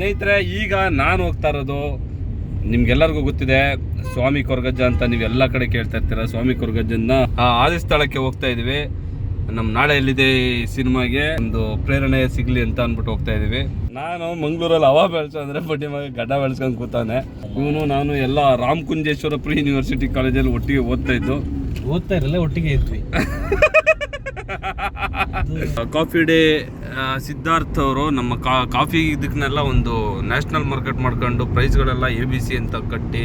ಸ್ನೇಹಿತರೆ ಈಗ ನಾನು ಹೋಗ್ತಾ ಇರೋದು ನಿಮ್ಗೆಲ್ಲರಿಗೂ ಗೊತ್ತಿದೆ ಸ್ವಾಮಿ ಕೊರಗಜ್ಜ ಅಂತ ನೀವು ಎಲ್ಲ ಕಡೆ ಕೇಳ್ತಾ ಇರ್ತೀರ. ಸ್ವಾಮಿ ಕೊರಗಜ್ಜನ ಆ ಆದಿ ಸ್ಥಳಕ್ಕೆ ಹೋಗ್ತಾ ಇದೀವಿ ನಮ್ಮ ನಾಳೆ ಎಲ್ಲಿದೆ ಈ ಸಿನಿಮಾಗೆ? ಒಂದು ಪ್ರೇರಣೆ ಸಿಗ್ಲಿ ಅಂತ ಅಂದ್ಬಿಟ್ಟು ಹೋಗ್ತಾ ಇದೀವಿ ನಾನು ಮಂಗಳೂರಲ್ಲಿ ಹವಾ ಬೆಳ್ಸ ಅಂದ್ರೆ ಬಡ್ಡಿ ಮಗ ಗಡ್ಡ ಬೆಳೆಸ್ಕೊಂಡು ಕೂತಾನೆ. ಇವನು ನಾನು ಎಲ್ಲ ರಾಮ್ ಕುಂಜೇಶ್ವರ ಪ್ರಿ ಯೂನಿವರ್ಸಿಟಿ ಕಾಲೇಜಲ್ಲಿ ಒಟ್ಟಿಗೆ ಓದ್ತಾ ಇದ್ದು. ಓದ್ತಾ ಇರಲ್ಲ ಒಟ್ಟಿಗೆ ಇದ್ವಿ. ಕಾಫಿ ಡೇ ಸಿದ್ಧಾರ್ಥ್ ಅವರು ನಮ್ಮ ಕಾ ಕಾಫಿ ಇದಕ್ಕನ್ನೆಲ್ಲ ಒಂದು ನ್ಯಾಷನಲ್ ಮಾರ್ಕೆಟ್ ಮಾಡ್ಕೊಂಡು ಪ್ರೈಸ್ಗಳೆಲ್ಲ ಎ ಬಿ ಸಿ ಅಂತ ಕಟ್ಟಿ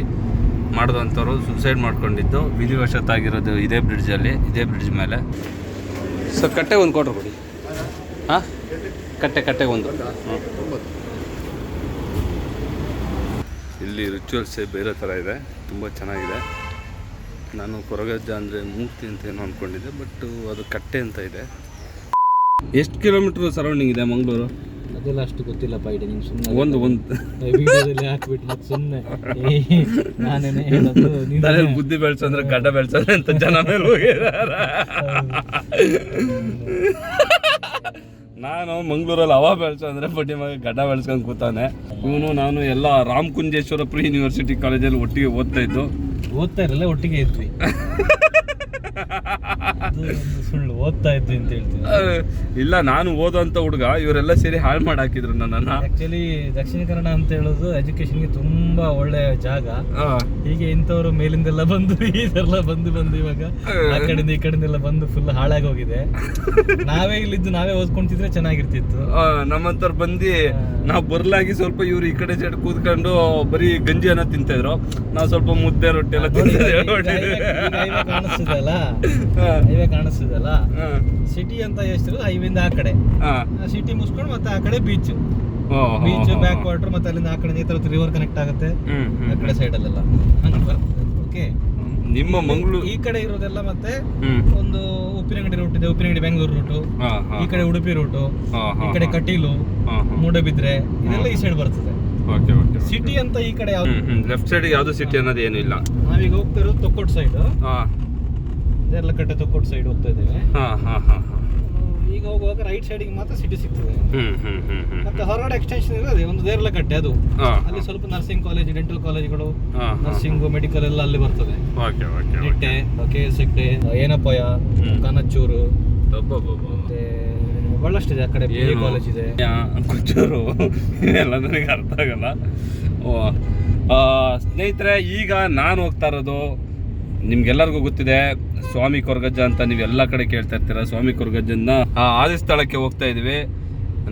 ಮಾಡಿದಂಥವ್ರು ಸುಸೈಡ್ ಮಾಡ್ಕೊಂಡಿದ್ದು. ವಿಧಿವಶತ್ತಾಗಿರೋದು ಇದೇ ಬ್ರಿಡ್ಜಲ್ಲಿ ಇದೇ ಬ್ರಿಡ್ಜ್ ಮೇಲೆ. ಸರ್ ಕಟ್ಟೆ ಒಂದು ಕೊಡ್ರಿ ಕೊಡಿ. ಹಾಂ? ಕಟ್ಟೆ ಕಟ್ಟೆ ಒಂದು. ಇಲ್ಲಿ ರಿಚುವಲ್ಸೇ ಬೇರೆ ಥರ ಇದೆ ತುಂಬ ಚೆನ್ನಾಗಿದೆ. ನಾನು ಕೊರಗಜ್ಜ ಅಂದರೆ ಮೂರ್ತಿ ಅಂತ ಏನೋ ಅಂದ್ಕೊಂಡಿದ್ದೆ ಬಟ್ ಅದು ಕಟ್ಟೆ ಅಂತ ಇದೆ. ಎಷ್ಟು ಕಿಲೋಮೀಟರ್ ಸರೌಂಡಿಂಗ್ ಇದೆ ಮಂಗಳೂರು? ಅದೆಲ್ಲ ಅಷ್ಟು ಗೊತ್ತಿಲ್ಲಪ್ಪ ಇಡೀ ನಿಮ್ಗೆ ಸುಮ್ಮನೆ ಒಂದು ಒಂದು. ವಿಡಿಯೋದಲ್ಲಿ ಹಾಕ್ಬಿಟ್ಟು ಮತ್ತೆ ಸುಮ್ಮನೆ ನಾನೇನೆ ಹೇಳೋದು ನೀನು ಬುದ್ಧಿ ಬೆಳ್ಸಂದ್ರೆ ಗಡ್ಡ ಬೆಳ್ಸಂದ್ರೆ ಅಂತ ಜನ ಮೇಲೆ ಹೋಗಿದಾರ. ನಾನು ಮಂಗಳೂರಲ್ಲಿ ಹವಾ ಬೆಳ್ಸಂದ್ರೆ ಬಡ್ಡಿ ಮಗ ಗಡ್ಡ ಬೆಳ್ಸ್ಕೊಂಡು ಕೂತಾನೆ. ಇವನು ನಾನು ಎಲ್ಲ ರಾಮ್ ಕುಂಜೇಶ್ವರ ಪ್ರಿ ಯೂನಿವರ್ಸಿಟಿ ಕಾಲೇಜಲ್ಲಿ ಒಟ್ಟಿಗೆ ಓದ್ತಾ ಇದ್ದು. ಓದ್ತಾ ಇರಲ್ಲ ಒಟ್ಟಿಗೆ ಇದ್ವಿ. ಸುಳ್ಳು ಓದ್ತಾ ಇದ್ವಿ ಅಂತ ಹೇಳ್ತೀನಿ. ಇಲ್ಲ ನಾನು ಓದುವಂತ ಹುಡುಗ ಇವರೆಲ್ಲ ಸೇರಿ ಹಾಳು ಮಾಡಿ ಹಾಕಿದ್ರು ನನ್ನನ್ನು. ಆಕ್ಚುಲಿ ದಕ್ಷಿಣ ಕನ್ನಡ ಅಂತ ಹೇಳೋದು ಎಜುಕೇಶನ್ಗೆ ತುಂಬಾ ಒಳ್ಳೆ ಜಾಗ. ಹೀಗೆ ಇಂಥವ್ರು ಮೇಲಿಂದೆಲ್ಲ ಬಂದು ಇದೆಲ್ಲ ಬಂದು ಬಂದು ಇವಾಗ ಆ ಕಡೆಯಿಂದ ಈ ಕಡೆಯಿಂದೆಲ್ಲ ಬಂದು ಫುಲ್ ಹಾಳಾಗಿ ಹೋಗಿದೆ. ನಾವೇ ಇಲ್ಲಿದ್ದು ನಾವೇ ಓದ್ಕೊಂತಿದ್ರೆ ಚೆನ್ನಾಗಿರ್ತಿತ್ತು. ನಮ್ಮಂತವ್ರು ಬಂದು ನಾವು ಬರ್ಲಾಗಿ ಸ್ವಲ್ಪ ಇವ್ರು ಈ ಕಡೆ ಸೈಡ್ ಕೂತ್ಕೊಂಡು ಬರೀ ಗಂಜಿ ಅನ್ನ ತಿಂತಿದ್ರು ನಾವು ಸ್ವಲ್ಪ ಮುದ್ದೆ ರೊಟ್ಟಿ ಎಲ್ಲ ತಿಂತಿದ್ವಿ ಹೈವೇ ಕಾಣಿಸ್ತಿದಲ್ಲ ಸಿಟಿ ಅಂತ ಎಷ್ಟಿರೋದು ಹೈವೇಯಿಂದ ಆ ಕಡೆ. ಸಿಟಿ ಮುಸ್ಕೊಂಡು ಮತ್ತೆ ಆ ಕಡೆ ಬೀಚ್ ಬೀಚ್ ಬ್ಯಾಕ್ ವಾಟರ್ ಮತ್ತೆ ಅಲ್ಲಿಂದ ಆ ಕಡೆ ರಿವರ್ ಕನೆಕ್ಟ್ ಆಗುತ್ತೆ. ಆ ಕಡೆ ಸೈಡ್ ಅಲ್ಲೆಲ್ಲ. ಹಂಗೆ ಬರ್ತದೆ ಓಕೆ ನಿಮ್ಮ ಮಂಗಳೂರು ಈ ಕಡೆ ಇರೋದೆಲ್ಲ ಮತ್ತೆ ಒಂದು ಉಪ್ಪಿನಂಗಡಿ ರೂಟ್ ಇದೆ. ಉಪ್ಪಿನಂಗಡಿ ಬೆಂಗಳೂರು ರೂಟು ಈ ಕಡೆ ಉಡುಪಿ ರೂಟು ಈ ಕಡೆ ಕಟೀಲು. ಮೂಡಬಿದ್ರೆ ಇದೆಲ್ಲ ಈ ಸೈಡ್ ಬರ್ತದೆ. ಸಿಟಿ ಅಂತ ಈ ಕಡೆ ಲೆಫ್ಟ್ ಸೈಡ್ ಯಾವ್ದು ಸಿಟಿ ಅನ್ನೋದು ಏನು ಇಲ್ಲ. ನಾವೀಗ ಹೋಗ್ತಾ ಇರೋದು ತೊಕ್ಕೋಟ್ ಸೈಡ್ ಇದೆಲ್ಲ ಕಡೆ ತೊಕ್ಕೋಟ್ ಸೈಡ್ ಹೋಗ್ತಾ ಇದ್ದೇವೆ. ಈಗ ಹೋಗುವಾಗ ರೈಟ್ ಸೈಡಿಗೆ ಮಾತ್ರ ಸಿಟಿ ಸಿಗ್ತದೆ. ಹ್ಮ್ ಹ್ಮ್ ಹ್ಮ್ ಹ್ಮ್ ಮತ್ತೆ ಹೊರಗಡೆ ಎಕ್ಸ್ಟೆನ್ಷನ್ ಇರೋದೇ ಒಂದು ದೇರ್ಲಕಟ್ಟೆ ಅದು. ಹಾ. ಅಲ್ಲಿ ಸ್ವಲ್ಪ ನರ್ಸಿಂಗ್ ಕಾಲೇಜ್ ಡೆಂಟಲ್ ಕಾಲೇಜ್ಗಳು ಹಾ ನರ್ಸಿಂಗ್ ಮೆಡಿಕಲ್ ಎಲ್ಲ ಅಲ್ಲಿ ಬರ್ತದೆ. Okay okay Nitte K S Hegde ಏನಪ್ಪಯ ಹ್ಮ್. ಕನಚೂರು. ಮತ್ತೆ ಬಹಳಷ್ಟಿದೆ ಆ ಕಡೆ ಏನು? ಕಾಲೇಜ್ ಇದೆ. ಕುಚ್ಚೂರು ಎಲ್ಲ ನನಗೆ ಅರ್ಥ ಆಗಲ್ಲ. ಓ ಆ, ಸ್ನೇಹಿತರೆ ಈಗ ನಾನು ಹೋಗ್ತಾ ಇರೋದು ನಿಮ್ಗೆಲ್ಲರಿಗೂ ಗೊತ್ತಿದೆ ಸ್ವಾಮಿ ಕೊರಗಜ್ಜ ಅಂತ ನೀವು ಎಲ್ಲ ಕಡೆ ಕೇಳ್ತಾ ಇರ್ತೀರ? ಸ್ವಾಮಿ ಕೊರಗಜ್ಜನ್ನ ಆ ಆದಿ ಸ್ಥಳಕ್ಕೆ ಹೋಗ್ತಾ ಇದೀವಿ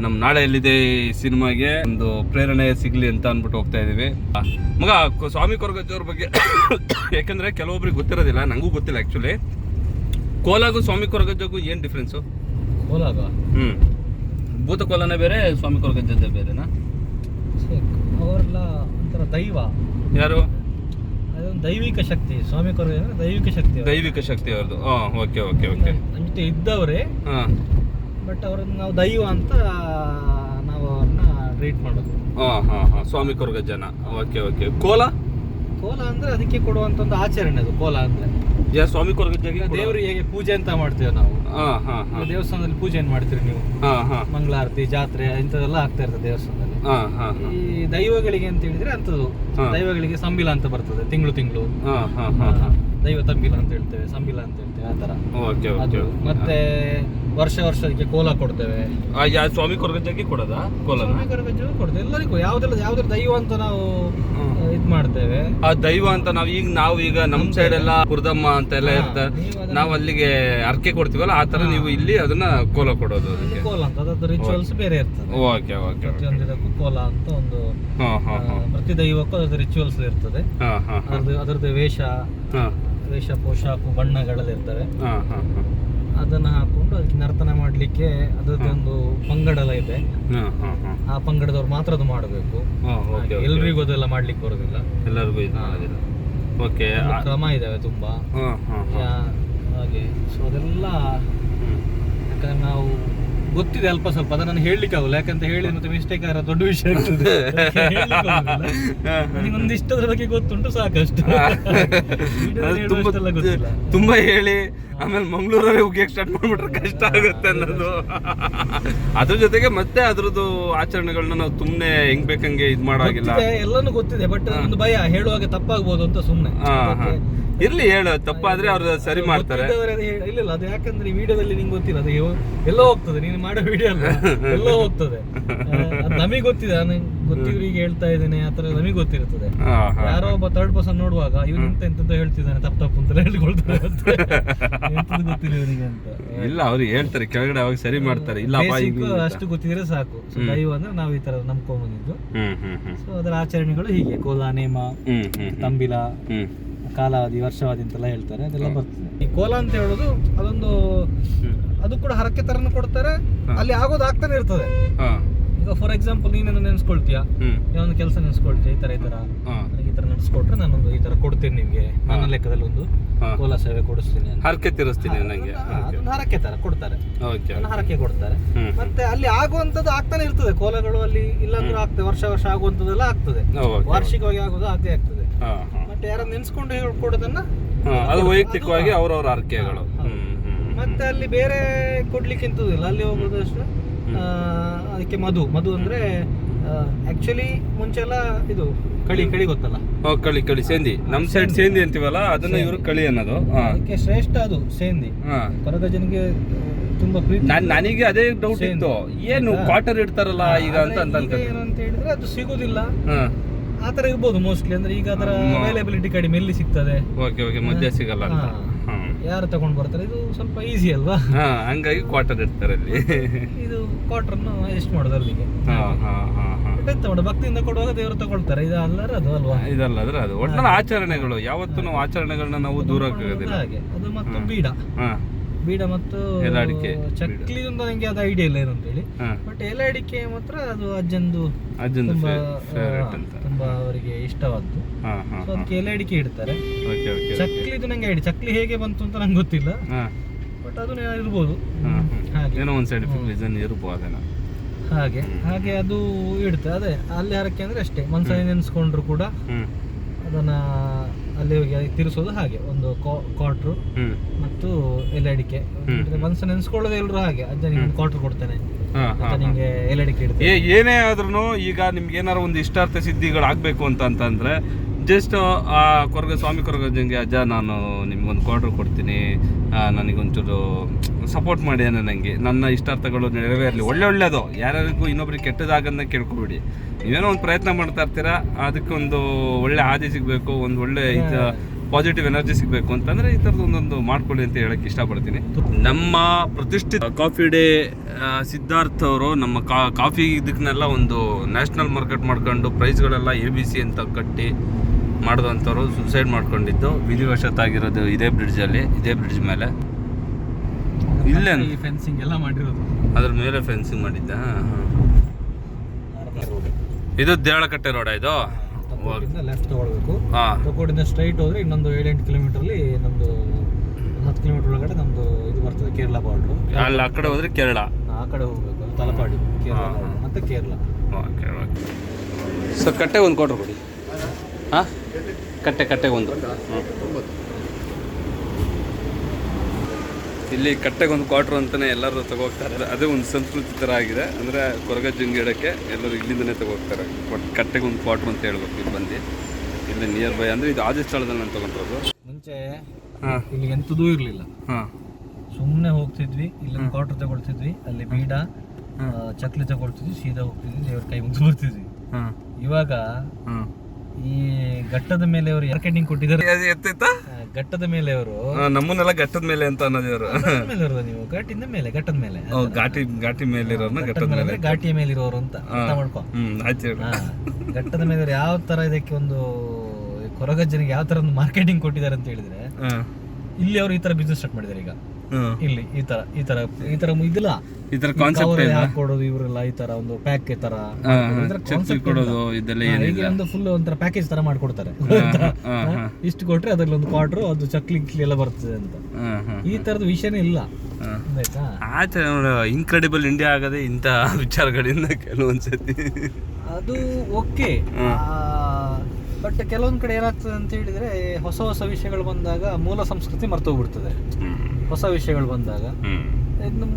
ನಮ್ಮ ನಾಳೆ ಎಲ್ಲಿದೆ ಈ ಸಿನಿಮಾಗೆ? ಒಂದು ಪ್ರೇರಣೆ ಸಿಗ್ಲಿ ಅಂತ ಅಂದ್ಬಿಟ್ಟು ಹೋಗ್ತಾ ಇದೀವಿ ಮಗ ಸ್ವಾಮಿ ಕೊರಗಜ್ಜ ಅವ್ರ ಬಗ್ಗೆ ಯಾಕಂದ್ರೆ ಕೆಲವೊಬ್ರಿಗೆ ಗೊತ್ತಿರೋದಿಲ್ಲ ನನಗೂ ಗೊತ್ತಿಲ್ಲ ಆ್ಯಕ್ಚುಲಿ ಕೋಲಾಗೂ ಸ್ವಾಮಿ ಕೊರಗಜ್ಜಗೂ ಏನು ಡಿಫ್ರೆನ್ಸು ಕೋಲಾಗ? ಹ್ಞೂ ಭೂತಕೋಲನೇ ಬೇರೆ ಸ್ವಾಮಿ ಕೊರಗಜ್ಜದ್ದೇ ಬೇರೆನಾ? ಅವರೆಲ್ಲ ಒಂಥರ ದೈವ. ಯಾರು? ದೈವಿಕ ಶಕ್ತಿ ಸ್ವಾಮಿ ಕೊರಗ ಅಂದ್ರೆ ದೈವಿಕ ಶಕ್ತಿ ಅವ್ರು. ದೈವಿಕ ಶಕ್ತಿ ಅವ್ರದ್ದು ಹಾಂ ಓಕೆ ಓಕೆ ಓಕೆ ನಮ್ಮ ಜೊತೆ ಇದ್ದವರೇ ಹಾಂ. ಬಟ್ ಅವ್ರನ್ನ ನಾವು ದೈವ ಅಂತ ನಾವು ಅವ್ರನ್ನ ಟ್ರೀಟ್ ಮಾಡೋದು ಹಾಂ ಹಾಂ ಹಾಂ ಸ್ವಾಮಿ ಕೊರಗಜ್ಜನ ಓಕೆ ಓಕೆ ಕೋಲ? ಕೋಲ ಅಂದ್ರೆ ಅದಕ್ಕೆ ಕೊಡುವಂತ ಒಂದು ಆಚರಣೆ ಅದು ಕೋಲ ಅಂದ್ರೆ. ಯಾ ಸ್ವಾಮಿ ಕೊರಗ ಈಗ ದೇವರಿಗೆ ಹೇಗೆ ಪೂಜೆ ಅಂತ ಮಾಡ್ತೇವೆ ನಾವು. ಹಾಂ ಹಾಂ. ಈಗ ಹಾಂ ದೇವಸ್ಥಾನದಲ್ಲಿ ಪೂಜೆ ಏನ್ ಮಾಡ್ತೀರಿ ನೀವು? ಹಾಂ ಹಾಂ. ಮಂಗಳಾರತಿ ಜಾತ್ರೆ ಇಂಥದೆಲ್ಲ ಆಗ್ತಾ ಇರ್ತದೆ ದೇವಸ್ಥಾನದಲ್ಲಿ. ಈ ದೈವಗಳಿಗೆ ಅಂತ ಹೇಳಿದ್ರೆ ಅಂಥದ್ದು. ದೈವಗಳಿಗೆ ಸಂಬಿಲ ಅಂತ ಬರ್ತದೆ ತಿಂಗಳು ತಿಂಗಳು. ದೈವ ತಂಬಿಲ ಅಂತ ಹೇಳ್ತೇವೆ ಸಂಬಿಲ ಅಂತ ಹೇಳ್ತೇವೆ ಆ ತರ ಓಕೆ ಅದು. ಓಕೆ. ಮತ್ತೆ ವರ್ಷ ವರ್ಷಕ್ಕೆ ಕೋಲ ಕೊಡ್ತೇವೆ. ಸ್ವಾಮಿ ಕೊರಗಜ್ಜಿ ಕೊಡೋದಾ? ಕೋಲನ? ಸ್ವಾಮಿ ಕರಗಜ್ಜು ಕೊಡ್ತೇವೆ. ಎಲ್ಲರಿಗೂ ಯಾವ್ದೆಲ್ಲ ಯಾವ್ದ್ರ ದೈವ ಅಂತ ನಾವು ಇದ್ ಮಾಡ್ತೇವೆ. ಆ ದೈವ ಅಂತ ನಾವ್ ಈಗ ನಾವು ಈಗ ನಮ್ ಸೈಡ್ ಎಲ್ಲ ಕುರ್ದಮ್ಮ ಅಂತ ಎಲ್ಲ ಇರ್ತಾರೆ. ನೀವು ಅದನ್ನ- ನಾವು ಅಲ್ಲಿಗೆ ಅರ್ಕೆ ಕೊಡ್ತೀವಲ್ಲ ಆ ತರ ನೀವು ಇಲ್ಲಿ ಅದನ್ನ ಕೋಲ ಕೊಡೋದು ಅದಕ್ಕೆ. ಕೋಲ ಅಂತ ಅದ್ರ ರಿಚುವಲ್ಸ್ ಬೇರೆ ಇರ್ತದೆ. ಓಕೆ ಓಕೆ ಪ್ರತಿಯೊಂದು ಇದಕ್ಕೂ ಕೋಲ ಅಂತ ಒಂದು ಹಾ ಹಾ ಪ್ರತಿ ದೈವಕ್ಕೂ ಅದ್ರದ್ದು ರಿಚುವಲ್ಸ್ ಇರ್ತದೆ. ಹಾ ಹಾ ಹಾ. ಅದ್ರದ್ದು ಅದರದ್ದು ವೇಷ. ಹಾ. ವೇಷ ಪೋಷಾಕು ಬಣ್ಣಗಳಲ್ಲಿರ್ತವೆ. ಅದನ್ನ ಹಾಕೊಂಡು ಅದಕ್ಕೆ ನರ್ತನ ಮಾಡ್ಲಿಕ್ಕೆ ಅದ್ರದ್ದೊಂದು ಪಂಗಡ ಎಲ್ಲ ಇದೆ ಆ ಪಂಗಡದವ್ರು ಮಾತ್ರ ಅದು ಮಾಡಬೇಕು. ಎಲ್ರಿಗೂ ಅದೆಲ್ಲ ಮಾಡ್ಲಿಕ್ಕೆ ಬರೋದಿಲ್ಲ. ಎಲ್ಲರಿಗೂ ಇದು ಕ್ರಮ ಇದಾವೆ ತುಂಬಾ. ಹಾಗೆ. ಸೊ ಅದೆಲ್ಲ ಹ್ಮ್. ಯಾಕಂದ್ರೆ ನಾವು ಗೊತ್ತಿದೆ ಅಲ್ಪ ಸ್ವಲ್ಪ ಅದನ್ನ ಹೇಳಲಿಕ್ಕೆ ಆಗಲ್ಲ. ಯಾಕಂತ ಹೇಳಿ ಮತ್ತೆ ಮಿಸ್ಟೇಕ್ ಆದ್ರೆ ದೊಡ್ಡ ವಿಷಯ ಆಗ್ತದೆ. ಒಂದಿಷ್ಟು ಅದ್ರ ಬಗ್ಗೆ ಗೊತ್ತುಂಟು ಸಾಕಷ್ಟು. ತುಂಬಾ ಹೇಳಿ ಆಮೇಲೆ ಮಂಗಳೂರಲ್ಲಿ ಉಗಿಯಕ್ಕೆ ಸ್ಟಾರ್ಟ್ ಮಾಡ್ಬಿಟ್ರೆ ಕಷ್ಟ ಆಗುತ್ತೆ ಅನ್ನೋದು. ಅದ್ರ ಜೊತೆಗೆ ಮತ್ತೆ ಅದ್ರದ್ದು ಆಚರಣೆಗಳನ್ನ ನಾವು ಸುಮ್ಮನೆ ಹೆಂಗ್ ಬೇಕಂಗೆ ಇದ್ ಮಾಡೋ ಹಾಗಿಲ್ಲ ಗೊತ್ತಿದೆ, ಎಲ್ಲಾನು ಗೊತ್ತಿದೆ ಬಟ್ ಒಂದು ಭಯ ಹೇಳುವಾಗ ತಪ್ಪಾಗ್ಬೋದು ಅಂತ ಹಾ. ಇರ್ಲಿ ಹೇಳು ತಪ್ಪಾದ್ರೆ ಅವ್ರು ಸರಿ ಮಾಡ್ತಾರೆ. ಇಲ್ಲ ಇಲ್ಲ ಅದು ಯಾಕಂದ್ರೆ ಈ ವಿಡಿಯೋದಲ್ಲಿ ನಿಂಗೆ ಗೊತ್ತಿಲ್ಲ ಅದು ಎಲ್ಲೋ ಹೋಗ್ತದೆ ನೀನು ಮಾಡೋ ವಿಡಿಯೋ ಅಲ್ಲ ಎಲ್ಲೋ ಹೋಗ್ತದೆ. ನಮಗೆ ಗೊತ್ತಿದೆ ನಾನು ಗೊತ್ತಿವ್ರಿಗೆ ಹೇಳ್ತಾ ಇದ್ದೇನೆ ಆತರ ನಮಗೆ ಗೊತ್ತಿರ್ತದೆ. ಯಾರೋ ಒಬ್ಬ ತರ್ಡ್ ಪರ್ಸನ್ ನೋಡುವಾಗ ಇವನು ಇಂತ ಎಂತ ಹೇಳ್ತಿದ್ದಾನೆ ತಪ್ಪು ತಪ್ಪು ಅಂತ ಹೇಳ್ಕೊಳ್ತಾರೆ ಗೊತ್ತಿಲ್ಲ ಇವನಿಗೆ ಅಂತ. ಇಲ್ಲ ಅವ್ರು ಹೇಳ್ತಾರೆ ಕೆಳಗಡೆ ಅವಾಗ ಸರಿ ಮಾಡ್ತಾರೆ. ಇಲ್ಲ ಅಷ್ಟು ಗೊತ್ತಿದ್ರೆ ಸಾಕು. ಸೊ ದೈವ ಅಂದ್ರೆ ನಾವು ಈ ತರ ನಂಬ್ಕೊಂಡ್ ಬಂದಿದ್ದು. ಹ್ಮ್ ಹ್ಮ್ ಹ್ಮ್. ಸೊ ಅದರ ಆಚರಣೆಗಳು ಹೀಗೆ ಕೋಲ ನೇಮ ತಂಬಿಲ ಕಾಲಾವಧಿ ವರ್ಷವಾದಿ ಅಂತೆಲ್ಲ ಹೇಳ್ತಾರೆ. ಅದೆಲ್ಲ ಬರ್ತದೆ. ಈ ಕೋಲ ಅಂತ ಹೇಳೋದು ಅದೊಂದು ಅದು ಕೂಡ ಹರಕೆ ತರನು ಕೊಡ್ತಾರೆ. ಅಲ್ಲಿ ಆಗೋದು ಆಗ್ತಾನೆ ಇರ್ತದೆ. ಈಗ ಫಾರ್ ಎಕ್ಸಾಂಪಲ್ ನೀನೇನು ನೆನ್ಸ್ಕೊಳ್ತೀಯ? ಒಂದು ಕೆಲಸ ನೆನ್ಸ್ಕೊಳ್ತೀಯ? ಈ ತರ ಈ ತರ. ಈ ತರ ನಡೆಸ್ಕೊಟ್ರೆ ನಾನೊಂದು ಈ ತರ ಕೊಡ್ತೀನಿ ನಿಮ್ಗೆ. ನನ್ನ ಲೆಕ್ಕದಲ್ಲಿ ಒಂದು ಕೋಲಾ ಸೇವೆ ಕೊಡಿಸ್ತೀನಿ ಹರಕೆ ತಿರುಸ್ತೀನಿ ನನಗೆ ಹರಕೆ ತರ ಕೊಡ್ತಾರೆ. ಹರಕೆ ಕೊಡ್ತಾರೆ. ಮತ್ತೆ ಅಲ್ಲಿ ಆಗುವಂತದ್ದು ಆಗ್ತಾನೆ ಇರ್ತದೆ. ಕೋಲಗಳು ಅಲ್ಲಿ ಇಲ್ಲಾಂದ್ರೂ ಆಗ್ತದೆ. ವರ್ಷ ವರ್ಷ ಆಗುವಂತದ್ದೆಲ್ಲ ಆಗ್ತದೆ. ವಾರ್ಷಿಕವಾಗಿ ಆಗೋದು ಅದೇ ಆಗ್ತದೆ. ಮತ್ತೆ ಯಾರು ನೆನ್ಸ್ಕೊಂಡು ಹೇಳ್ಕೊಡೋದನ್ನ ಅದು ವೈಯಕ್ತಿಕವಾಗಿ ಅವ್ರವ್ರ ಹರಕೆಗಳು. ಮತ್ತೆ ಅಲ್ಲಿ ಬೇರೆ ಕೊಡ್ಲಿಕ್ಕೆ ಇಂತದಿಲ್ಲ ಅಲ್ಲಿ ಹೋಗೋದು ಅಷ್ಟೇ. ಅದಕ್ಕೆ ಮಧು. ಮಧು ಅಂದ್ರೆ ಆಕ್ಚುಲಿ ಮುಂಚೆಲ್ಲ ಇದು ಕಳಿ ಕಳಿ ಗೊತ್ತಲ್ಲ. ಕಳಿ ಕಳಿ ಸೇಂದಿ. ನಮ್ ಸೈಡ್ ಸೇಂದಿ ಅಂತೀವಲ್ಲ ಅದನ್ನ ಇವರು ಕಳಿ ಅನ್ನೋದು. ಅದಕ್ಕೆ ಶ್ರೇಷ್ಠ ಅದು ಸೇಂದಿ. ಕೊರಗಜನಿಗೆ ತುಂಬಾ ಪ್ರೀತಿ ನಾನ್ ನನಗೆ ಅದೇ ಡೌಟ್. ಇತ್ತು. ಏನು ಕ್ವಾರ್ಟರ್ ಇಡ್ತಾರಲ್ಲ ಈಗ ಅಂತ ಅಂತ ಹೇಳಿದ್ರೆ ಅದು ಸಿಗುದಿಲ್ಲ. ಆತರ ಆ ಇರ್ಬೋದು ಮೋಸ್ಟ್ಲಿ ಅಂದ್ರೆ ಈಗ ಅದರ ಅವೈಲೇಬಿಲಿಟಿ ಕಡಿಮೆ ಎಲ್ಲಿ ಸಿಗ್ತದೆ? ಓಕೆ ಓಕೆ ಮಧ್ಯ ಸಿಗಲ್ಲ ಅಂತ. ಯಾರು ತಗೊಂಡ್ ಬರ್ತಾರೆ? ಇದು ಸ್ವಲ್ಪ ಈಸಿ ಅಲ್ವಾ? ಹಾ ಹಂಗಾಗಿ ಕ್ವಾರ್ಟರ್ ಇಡ್ತಾರೆ ಅಲ್ಲಿ. ಇದು ಕ್ವಾರ್ಟರ್ ಎಷ್ಟು ಮಾಡೋದು ಅಲ್ಲಿಗೆ. ಹಾ ಹಾ ಹಾ ಹಾ. ಬಟ್ ಎಂತ ಮಾಡೋದು ಭಕ್ತಿಯಿಂದ ಕೊಡುವಾಗ ದೇವರು ತಗೊಳ್ತಾರೆ. ಇದು ಅಲ್ಲರ ಅದು ಅಲ್ವಾ? ಇದಲ್ಲ ಅಂದ್ರೆ ಅದು. ಒಟ್ಟಿನಲ್ಲಿ ಆಚರಣೆಗಳು. ಯಾವತ್ತೂ ನಾವು ಆಚರಣೆಗಳನ್ನ ನಾವು ದೂರ ಹಾಗೆ. ಅದು ಮತ್ತು ಬೀಡ ಬೀಡ ಮತ್ತು ಚಕ್ಲಿ ಒಂದು ನಂಗೆ ಅದು ಐಡಿಯಾ ಇಲ್ಲ ಏನು ಅಂತ ಹೇಳಿ. ಬಟ್ ಎಲೆ ಅಡಿಕೆ ಮಾತ್ರ ಅದು ಅಜ್ಜಂದು ಅಜ್ಜಂದು ತುಂಬಾ ಅಂತ. ಅವರಿಗೆ ಇಷ್ಟವಾದ್ದು. ಸೊ ಅದಕ್ಕೆ ಎಲೆ ಅಡಿಕೆ ಇಡ್ತಾರೆ ಚಕ್ಲಿದು ನಂಗೆ ಐಡಿ ಚಕ್ಲಿ ಹೇಗೆ ಬಂತು ಅಂತ ನಂಗೆ ಗೊತ್ತಿಲ್ಲ. ಬಟ್ ಅದು ಇರ್ಬೋದು. ಏನೋ ಒಂದು ಸೈಡ್ ರೀಸನ್ ಇರ್ಬೋದೇನೋ ಹಾಗೆ. ಹಾಗೆ ಅದು ಇಡುತ್ತೆ ಅದೇ ಅಲ್ಲಿ ಹರಕೆ ಅಂದ್ರೆ ಅಷ್ಟೇ. ಮನ್ಸಲ್ಲಿ ನೆನೆಸ್ಕೊಂಡ್ರು ಕೂಡ. ಅದನ್ನ ಅಲ್ಲಿ ಹೋಗಿ ತಿರ್ಸೋದು ಹಾಗೆ ಒಂದು ಕ್ವಾರ್ಟ್ರು ಮತ್ತು ಎಲೆ ಅಡಿಕೆ ಮನ್ಸು ನೆನ್ಸ್ಕೊಳ್ಳೋದು ಎಲ್ರು ಹಾಗೆ ಅಜ್ಜ ನಿಮ್ಗೆ ಕ್ವಾರ್ಟರ್ ಕೊಡ್ತೇನೆ. ನಿಂಗೆ ಎಲೆ ಅಡಿಕೆ ಏನೇ ಆದ್ರೂ ಈಗ ನಿಮ್ಗೆ ಏನಾರು ಒಂದು ಇಷ್ಟಾರ್ಥ ಸಿದ್ಧಿಗಳು ಆಗ್ಬೇಕು ಅಂತ ಅಂತಂದ್ರೆ ಜಸ್ಟ್ ಆ ಕೊರಗ ಸ್ವಾಮಿ ಕೊರಗಜ್ಜಂಗೆ ಅಜ್ಜ ನಾನು ನಿಮ್ಗೊಂದು ಕ್ವಾರ್ಟರ್ ಕೊಡ್ತೀನಿ. ನನಗೊಂಚೂರು ಸಪೋರ್ಟ್ ಮಾಡಿ ನನಗೆ ನನ್ನ ಇಷ್ಟಾರ್ಥಗಳು ನೆರವೇರಲಿ. ಒಳ್ಳೆ ಒಳ್ಳೇದು. ಯಾರ್ಯಾರಿಗೂ ಇನ್ನೊಬ್ರಿಗೆ ಕೆಟ್ಟದಾಗನ್ನ ಕೇಳ್ಕೊಬೇಡಿ. ನೀವೇನೋ ಒಂದು ಪ್ರಯತ್ನ ಮಾಡ್ತಾ ಇರ್ತೀರಾ? ಅದಕ್ಕೊಂದು ಒಳ್ಳೆ ಹಾದಿ ಸಿಗಬೇಕು ಒಂದು ಒಳ್ಳೆ ಇದು ಪಾಸಿಟಿವ್ ಎನರ್ಜಿ ಸಿಗಬೇಕು ಅಂತಂದರೆ ಈ ಥರದ್ದು ಒಂದೊಂದು ಮಾಡ್ಕೊಳ್ಳಿ ಅಂತ ಹೇಳಕ್ಕೆ ಇಷ್ಟಪಡ್ತೀನಿ. ನಮ್ಮ ಪ್ರತಿಷ್ಠಿತ ಕಾಫಿ ಡೇ ಸಿದ್ಧಾರ್ಥ ಅವರು ನಮ್ಮ ಕಾ ಕಾಫಿ ಇದಕ್ಕನ್ನೆಲ್ಲ ಒಂದು ನ್ಯಾಷನಲ್ ಮಾರ್ಕೆಟ್ ಮಾಡ್ಕೊಂಡು ಪ್ರೈಸ್ಗಳೆಲ್ಲ ಎ ಬಿ ಸಿ ಅಂತ ಕಟ್ಟಿ ಮಾಡಿದಂಥವ್ರು ಸುಸೈಡ್ ಮಾಡ್ಕೊಂಡಿದ್ದು. ವಿಧಿವಶತ್ತಾಗಿರೋದು ಇದೇ ಬ್ರಿಡ್ಜಲ್ಲಿ ಇದೇ ಬ್ರಿಡ್ಜ್ ಮೇಲೆ. ಇಲ್ಲೇ ಫೆನ್ಸಿಂಗ್ ಎಲ್ಲ ಮಾಡಿರೋದು. ಅದ್ರ ಮೇಲೆ ಫೆನ್ಸಿಂಗ್ ಮಾಡಿದ್ದ ಇದು ದೇವಳಕಟ್ಟೆ ರೋಡ ಇದು? ಲೆಫ್ಟ್ ತಗೊಳ್ಬೇಕು. ತಗೊಂಡಿಂದ ಸ್ಟ್ರೈಟ್ ಹೋದ್ರೆ ಇನ್ನೊಂದು ಏಳೆಂಟು ಕಿಲೋಮೀಟರ್ಲಿ ನಮ್ದು ಒಂದು ಹತ್ತು ಕಿಲೋಮೀಟರ್ ಒಳಗಡೆ ನಮ್ದು ಇದು ಬರ್ತದೆ ಕೇರಳ ಬಾರ್ಡ್ರು ಅಲ್ಲಿ ಆ ಕಡೆ ಹೋದ್ರೆ ಕೇರಳ. ಆ ಕಡೆ ಹೋಗ್ಬೇಕು ತಲಪಾಡಿ ಕೇರಳ. ಮತ್ತೆ ಕೇರಳ. Okay okay. ಸೊ ಕಟ್ಟೆ ಒಂದು ಕೊಟ್ರು ಕೊಡಿ. ಹಾಂ? ಕಟ್ಟೆ ಕಟ್ಟೆ ಒಂದು. ಇಲ್ಲಿ ಕಟ್ಟೆಗೊಂದು ಕ್ವಾರ್ಟರ್ ಅಂತಲೇ ಎಲ್ಲರೂ ತಗೋಗ್ತಾರೆ. ಅದೇ ಒಂದು ಸಂಸ್ಕೃತಿ ಥರ ಆಗಿದೆ. ಅಂದರೆ ಕೊರಗಜ್ಜಿನ ಗಿಡಕ್ಕೆ ಎಲ್ಲರೂ ಇಲ್ಲಿಂದನೇ ತಗೋಗ್ತಾರೆ. ಬಟ್ ಕಟ್ಟೆಗೊಂದು ಕ್ವಾರ್ಟರ್ ಅಂತ ಹೇಳ್ಬೇಕು ಇಲ್ಲಿ ಬಂದು. ಇಲ್ಲಿ ನಿಯರ್ ಬೈ ಅಂದರೆ ಇದು ಆದಿ ಸ್ಥಳದಲ್ಲಿ ನಾನು ತೊಗೊಂಡಿರೋದು. ಮುಂಚೆ ಹಾಂ. ಇಲ್ಲಿ ಎಂಥದೂ ಇರಲಿಲ್ಲ. ಹಾಂ. ಸುಮ್ಮನೆ ಹೋಗ್ತಿದ್ವಿ. ಇಲ್ಲಿ ಕ್ವಾರ್ಟರ್ ತಗೊಳ್ತಿದ್ವಿ. ಅಲ್ಲಿ ಬೀಡ ಚಕ್ಲಿ ತಗೊಳ್ತಿದ್ವಿ. ಸೀದಾ ಹೋಗ್ತಿದ್ವಿ. ದೇವ್ರ ಕೈ ಮುಗಿದು ಬರ್ತಿದ್ವಿ. ಹಾಂ. ಇವಾಗ ಹಾಂ. ಈ ಘಟ್ಟದ ಮೇಲೆ ಅವರು ಮಾರ್ಕೆಟಿಂಗ್ ಕೊಟ್ಟಿದ್ದಾರೆ? ಘಟ್ಟದ ಮೇಲೆ ಅವರು. ನಮ್ಮನ್ನೆಲ್ಲ ಘಟ್ಟದ ಮೇಲೆ ಅಂತ ಅನ್ನೋದು ಇವರು. ಮೇಲೆ ಇರೋದು ನೀವು? ಘಾಟಿಂದ ಮೇಲೆ ಘಟ್ಟದ ಮೇಲೆ. ಘಾಟಿ ಘಾಟಿ ಮೇಲಿರೋರ್ನ ಘಟ್ಟದ ಘಟ್ಟದ ಮೇಲೆ ಮೇಲೆ. ಘಾಟಿಯ ಮೇಲೆ ಇರೋರು ಅಂತ ಅರ್ಥ ಮಾಡ್ಕೊ. ಹ್ಮ್ ಆಯ್ತು ಹೇಳು. ಘಟ್ಟದ ಮೇಲೆ ಅವ್ರು ಯಾವ ತರ ಇದಕ್ಕೆ ಒಂದು ಕೊರಗಜ್ಜನಿಗೆ ಯಾವ ತರ ಒಂದು ಮಾರ್ಕೆಟಿಂಗ್ ಕೊಟ್ಟಿದ್ದಾರೆ ಅಂತ ಹೇಳಿದ್ರೆ ಹಾ. ಇಲ್ಲಿ ಅವರು ಈ ತರ ಬಿಸ್ನೆಸ್ ಸ್ಟಾರ್ಟ್ ಮಾಡಿದ್ದಾರೆ ಈಗ. ಇಲ್ಲಿ ಈ ತರ ಈ ತರ ಈ ತರ ಇದಿಲ್ಲ. ಈ ತರ ಕಾನ್ಸೆಪ್ಟ್ ಹಾಕೊಡೋದು ಇವರೆಲ್ಲ ಈ ತರ ಒಂದು ಪ್ಯಾಕ್ ತರ ಕೊಡೋದು ಇದೆಲ್ಲ ಏನಿಲ್ಲ. ಒಂದು ಫುಲ್ ಒಂಥರ ಪ್ಯಾಕೇಜ್ ತರ ಮಾಡ್ಕೊಡ್ತಾರೆ. ಇಷ್ಟು ಕೊಟ್ರೆ ಅದ್ರಲ್ಲಿ ಒಂದು ಕ್ವಾರ್ಟರ್ ಅದು ಚಕ್ಲಿ ಎಲ್ಲ ಬರ್ತದೆ ಅಂತ. ಈ ತರದ ವಿಷಯನೇ ಇಲ್ಲ. ಆಯ್ತಾ? ಇನ್ಕ್ರೆಡಿಬಲ್ ಇಂಡಿಯಾ ಆಗದೆ ಇಂತ ವಿಚಾರಗಳಿಂದ ಕೆಲವೊಂದ್ಸತಿ. ಅದು ಓಕೆ ಬಟ್ ಕೆಲವೊಂದ್ ಕಡೆ ಏನಾಗ್ತದೆ ಅಂತ ಹೇಳಿದ್ರೆ ಹೊಸ ಹೊಸ ವಿಷಯಗಳು ಬಂದಾಗ ಮೂಲ ಸಂಸ್ಕೃತಿ ಮರ್ತೋಗ್ಬಿಡ್ತದೆ. ಹೊಸ ವಿಷಯಗಳು ಬಂದಾಗ. ಇನ್ನು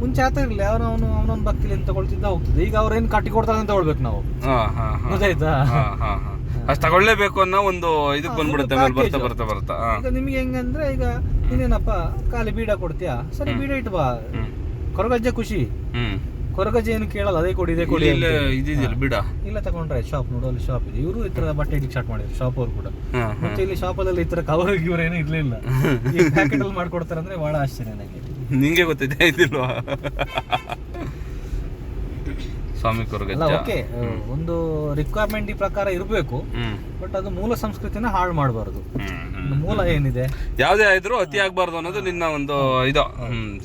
ಮುಂಚೆ ಆತ ಇರಲಿ ಅವನು ಅವನು ಅವನೊಂದು ಭಕ್ತಿಲಿ ಅಂತ ತಗೊಳ್ತಿದ್ದ ಹೋಗ್ತದೆ. ಈಗ ಅವ್ರ ಏನು ಕಟ್ಟಿ ಕೊಡ್ತಾರೆ ಅಂತ ತಗೊಳ್ಬೇಕು ನಾವು. ಗೊತ್ತಾಯ್ತಾ? ಅಷ್ಟು ತಗೊಳ್ಳೇಬೇಕು ಅನ್ನೋ ಒಂದು ಇದಕ್ಕೆ ಬಂದ್ಬಿಡುತ್ತೆ ಬರ್ತಾ ಬರ್ತಾ ಬರ್ತಾ. ಈಗ ನಿಮ್ಗೆ ಹೆಂಗಂದ್ರೆ ಈಗ ನೀನೇನಪ್ಪ ಖಾಲಿ ಬೀಡ ಕೊಡ್ತೀಯಾ? ಸರಿ ಬೀಡ ಇಟ್ಟು ಬಾ ಕೊರಗಜ್ಜೆ ಖುಷಿ. ಹ್ಮ್ ಜೇನು ಕೇಳಲ್ಲ ಅದೇ ಕೊಡಿ ಇದೇ ಕೊಡಿ ಇಲ್ಲ ಇದಿದಿಲ್ಲ ಇದಿದೆಯಲ್ಲ ಬಿಡ. ಇಲ್ಲ ತಗೊಂಡ್ರೆ ಶಾಪ್ ನೋಡು ಅಲ್ಲಿ ಶಾಪ್ ಇದೆ. ಇವರು ಈ ತರ ಬಟ್ಟೆ ಇಡಿಕ್ ಸ್ಟಾರ್ಟ್ ಮಾಡಿದ್ರು ಶಾಪ್ ಅವ್ರು ಕೂಡ. ಮತ್ತೆ ಇಲ್ಲಿ ಶಾಪಲ್ಲಿ ಈ ತರ ಕವರ್ ಗಿವರ್ ಏನೂ ಇರ್ಲಿಲ್ಲ ಈ ಪ್ಯಾಕೆಟ್ ಅಲ್ಲಿ ಮಾಡ್ಕೊಡ್ತಾರೆ ಅಂದ್ರೆ ಬಹಳ ಆಶ್ಚರ್ಯ ನನಗೆ ನಿಂಗೆ ಗೊತ್ತಿದೆ ಇದಿಲ್ವಾ ಸ್ವಾಮಿ ಅಲ್ಲ ಓಕೆ ಒಂದು ರಿಕ್ವೈರ್ಮೆಂಟ್ ಈ ಪ್ರಕಾರ ಇರಬೇಕು ಬಟ್ ಅದು ಮೂಲ ಸಂಸ್ಕೃತಿನ ಹಾಳು ಮಾಡಬಾರ್ದು. ಮೂಲ ಏನಿದೆ? ಯಾವುದೇ ಆದ್ರೂ ಅತಿ ಆಗ್ಬಾರ್ದು ಅನ್ನೋದು ನಿನ್ನ ಒಂದು ಇದು.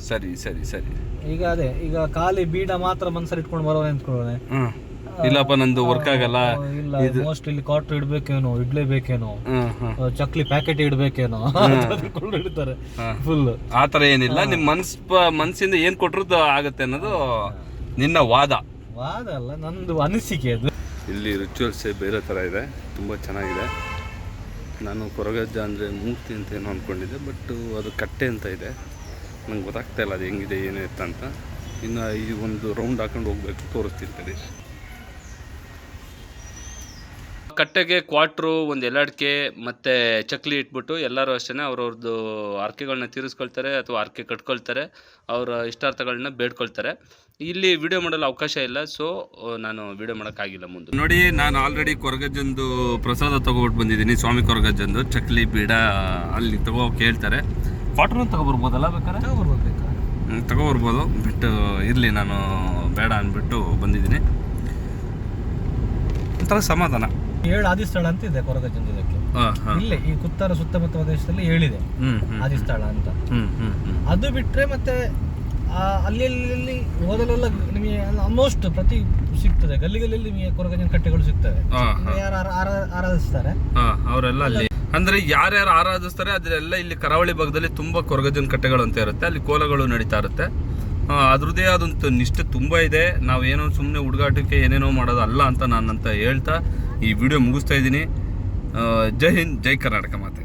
ಸರಿ ಸರಿ ಸರಿ. ಈಗ ಅದೇ ಈಗ ಖಾಲಿ ಬೀಡ ಮಾತ್ರ ಮನ್ಸಲ್ಲಿ ಇಟ್ಕೊಂಡು ಬರೋ ಅಂದ್ಕೊಳ್ಳೋನೆ ಇಲ್ಲಪ್ಪ ನಂದು ವರ್ಕ್ ಆಗಲ್ಲ. ಇಲ್ಲ ಮೋಸ್ಟ್ ಇಲ್ಲಿ ಕ್ವಾರ್ಟರ್ ಇಡ್ಬೇಕೇನೋ ಇಡ್ಲೇಬೇಕೇನೋ ಚಕ್ಲಿ ಪ್ಯಾಕೆಟ್ ಇಡ್ಬೇಕೇನೋ ಇಡ್ತಾರೆ ಫುಲ್ ಆತರ ಏನಿಲ್ಲ. ನಿಮ್ ಮನ್ಸ್ ಮನ್ಸಿಂದ ಏನ್ ಕೊಟ್ರದ್ದು ಆಗತ್ತೆ ಅನ್ನೋದು ನಿನ್ನ ವಾದ. ವಾದ ಅಲ್ಲ, ನಂದು ಅನಿಸಿಕೆ ಅದು. ಇಲ್ಲಿ ರಿಚುವಲ್ಸೇ ಬೇರೆ ಥರ ಇದೆ, ತುಂಬ ಚೆನ್ನಾಗಿದೆ. ನಾನು ಕೊರಗಜ್ಜ ಅಂದರೆ ಮೂರ್ತಿ ಅಂತ ಏನೋ ಅಂದ್ಕೊಂಡಿದ್ದೆ ಬಟ್ ಅದು ಕಟ್ಟೆ ಅಂತ ಇದೆ. ನಂಗೆ ಗೊತ್ತಾಗ್ತಾ ಇಲ್ಲ ಅದು ಹೆಂಗಿದೆ ಏನು ಇತ್ತಂತ ಇನ್ನು ಈ ಒಂದು ರೌಂಡ್ ಹಾಕೊಂಡು ಹೋಗ್ಬೇಕು, ತೋರಿಸ್ತೀನಿ ಕಟ್ಟೆಗೆ ಕ್ವಾಟ್ರು ಒಂದು ಎಲಾಡ್ಕೆ ಮತ್ತು ಚಕ್ಲಿ ಇಟ್ಬಿಟ್ಟು ಎಲ್ಲರೂ ಅಷ್ಟೇ ಅವ್ರವ್ರದ್ದು ಹರ್ಕೆಗಳನ್ನ ತೀರಿಸ್ಕೊಳ್ತಾರೆ ಅಥವಾ ಆರ್ಕೆ ಕಟ್ಕೊಳ್ತಾರೆ ಅವರ ಇಷ್ಟಾರ್ಥಗಳನ್ನ ಬೇಡ್ಕೊಳ್ತಾರೆ. ಇಲ್ಲಿ ವಿಡಿಯೋ ಮಾಡಲು ಅವಕಾಶ ಇಲ್ಲ ಸೊ ನಾನು ವಿಡಿಯೋ ಮಾಡೋಕ್ಕಾಗಿಲ್ಲ ಮುಂದೆ. ನೋಡಿ ನಾನು ಆಲ್ರೆಡಿ ಕೊರಗಜ್ಜಂದು ಪ್ರಸಾದ ತಗೊಬಿಟ್ಟು ಬಂದಿದ್ದೀನಿ ಸ್ವಾಮಿ ಕೊರಗಜ್ಜಂದು. ಚಕ್ಲಿ ಬೀಡ ಅಲ್ಲಿ ತಗೋ ಕೇಳ್ತಾರೆ. ಕ್ವಾಟ್ರ್ ತಗೊಬರ್ಬೋದಲ್ಲ ಬೇಕಾದ್ರೆ ತಗೋಬರ್ಬೋದು ಬಿಟ್ಟು ಇರಲಿ ನಾನು ಬೇಡ ಅಂದ್ಬಿಟ್ಟು ಬಂದಿದ್ದೀನಿ. ಒಂಥರ ಸಮಾಧಾನ. ಏಳು ಆದಿಸ್ಥಳ ಅಂತ ಇದೆ ಕೊರಗ ಇದಕ್ಕೆ ಇಲ್ಲೇ ಈ ಕುತ್ತಾರ ಸುತ್ತಮುತ್ತ ಪ್ರದೇಶದಲ್ಲಿ ಹ್ಞೂ ಆದಿಸ್ಥಳ ಅಂತ. ಅದು ಬಿಟ್ರೆ ಮತ್ತೆ ಆ, ಅಲ್ಲಿ ಅಲ್ಲಿ ಅಲ್ಲಿ ನಿಮಗೆ ಆಲ್ಮೋಸ್ಟ್ ಪ್ರತಿ ಸಿಗ್ತದೆ. ಗಲ್ಲಿ ಗಲ್ಲಿಯಲ್ಲಿ ನಿಮಗೆ ಕೊರಗಜ್ಜನ ಕಟ್ಟೆಗಳು ಸಿಗ್ತವೆ. ಯಾರು ಆರ- ಆರ- ಆರಾಧಿಸ್ತಾರೆ? ಹಾ ಅವರೆಲ್ಲ ಅಲ್ಲಿ. ಅಂದ್ರೆ ಯಾರ್ಯಾರು ಆರಾಧಿಸ್ತಾರೆ ಅದರೆಲ್ಲ ಇಲ್ಲಿ ಕರಾವಳಿ ಭಾಗದಲ್ಲಿ ತುಂಬಾ ಕೊರಗಜನ ಕಟ್ಟೆಗಳು ಅಂತ ಇರುತ್ತೆ. ಅಲ್ಲಿ ಕೋಲಗಳು ನಡೀತಾ ಇರುತ್ತೆ. ಆ, ಅದ್ರದ್ದೇ ಆದಂಥ ನಿಷ್ಠೆ ತುಂಬಾ ಇದೆ. ನಾವೇನೋ ಏನೋ ಸುಮ್ಮನೆ ಹುಡುಗಾಟಕ್ಕೆ ಏನೇನೋ ಮಾಡೋದು ಅಲ್ಲ ಅಂತ ನಾನಂತ ಹೇಳ್ತಾ ಈ ವಿಡಿಯೋ ಮುಗಿಸ್ತಾ ಇದ್ದೀನಿ. ಜೈ ಹಿಂದ್ ಜೈ ಕರ್ನಾಟಕ ಮಾತೆ.